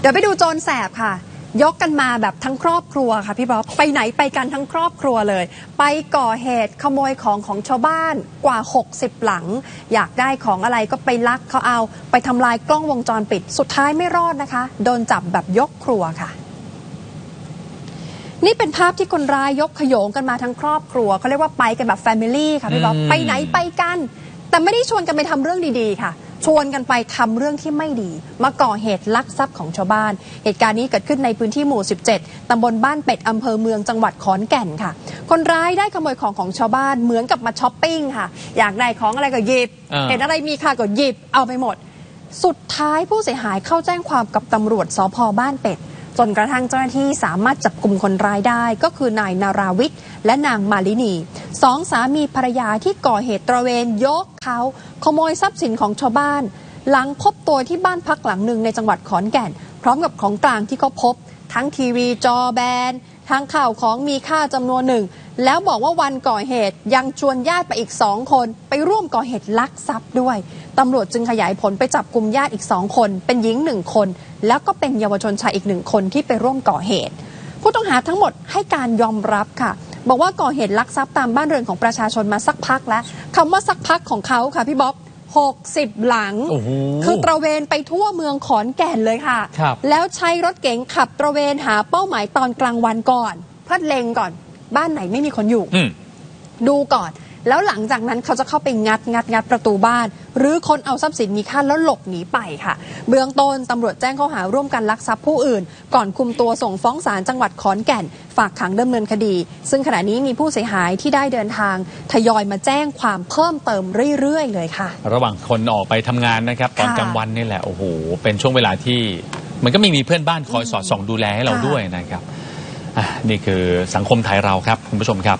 เดี๋ยวไปดูโจรแสบค่ะ ยกกันมาแบบทั้งครอบครัวค่ะพี่บ๊อบไปไหนไปกันทั้งครอบครัวเลย ไปก่อเหตุขโมยของของชาวบ้านกว่า 60 หลัง อยากได้ของอะไรก็ไปลักเขาเอา ไปทำลายกล้องวงจรปิด สุดท้ายไม่รอดนะคะ โดนจับแบบยกครัวค่ะ นี่เป็นภาพที่คนร้ายยกขโยงกันมาทั้งครอบครัวเขาเรียกว่าไปกันแบบแฟมิลี่ค่ะพี่บ๊อบอืมไปไหนไปกัน แต่ไม่ได้ชวนกันไปทำเรื่องดีๆค่ะช วนกันไปทำเรื่องที่ไม่ดี มาก่อเหตุลักทรัพย์ของชาวบ้าน เหตุการณ์นี้เกิดขึ้นในพื้นที่หมู่ 17ตำบลบ้านเป็ดอำเภอเมืองจังหวัดขอนแก่นค่ะ คนร้ายได้ขโมยของของชาวบ้านเหมือนกับมาช้อปปิ้งค่ะ อยากได้ของอะไรก็หยิบอ่าเห็นอะไรมีค่าก็หยิบเอาไปหมด สุดท้ายผู้เสียหายเข้าแจ้งความกับตำรวจสพบ้านเป็ดจนกระทั่งเจ้าหน้าที่สามารถจับกลุ่มคนร้ายได้ก็คือนายนาราวิทย์และนางมาลินี สองสามีภรรยาที่ก่อเหตุตระเวนยกเขาขโมยทรัพย์สินของชาวบ้าน หลังพบตัวที่บ้านพักหลังหนึ่งในจังหวัดขอนแก่น พร้อมกับของกลางที่เขาพบ ทั้งทีวีจอแบน ทั้งข่าวของมีค่าจำนวนหนึ่ง แล้วบอกว่าวันก่อเหตุยังชวนญาติไปอีกสองคน ไปร่วมก่อเหตุลักทรัพย์ด้วยตำรวจจึงขยายผลไปจับกลุ่มญาติอีกสองคน เป็นหญิงหนึ่งคน แล้วก็เป็นเยาวชนชายอีกหนึ่งคนที่ไปร่วมก่อเหตุ ผู้ต้องหาทั้งหมดให้การยอมรับค่ะ บอกว่าก่อเหตุลักทรัพย์ตามบ้านเรือนของประชาชนมาสักพักแล้วคำว่าสักพักของเขาค่ะพี่บ๊อบ60 หลังโอ้โหคือตระเวนไปทั่วเมืองขอนแก่นเลยค่ะครับแล้วใช้รถเก๋งขับตระเวนหาเป้าหมายตอนกลางวันก่อน เพื่อเล็งก่อน บ้านไหนไม่มีคนอยู่อืมดูก่อน แล้วหลังจากนั้นเขาจะเข้าไปงัดงัดงัดประตูบ้าน หรือคนเอาทรัพย์สินมีค่าแล้วหลบหนีไปค่ะ เบื้องต้นตำรวจแจ้งข้อหาร่วมกันลักทรัพย์ผู้อื่น ก่อนคุมตัวส่งฟ้องศาลจังหวัดขอนแก่น ฝากขังดำเนินคดี ซึ่งขณะนี้มีผู้เสียหายที่ได้เดินทาง ทยอยมาแจ้งความเพิ่มเติมเรื่อยๆ เลยค่ะ ระหว่างคนออกไปทำงานนะครับตอนค่ะกลางวันนี่แหละโอ้โหเป็นช่วงเวลาที่มันก็ไม่มีเพื่อนบ้านคอยสอดส่องดูแลให้เราค่ะด้วยนะครับอะนี่คือสังคมไทยเราครับคุณผู้ชมครับ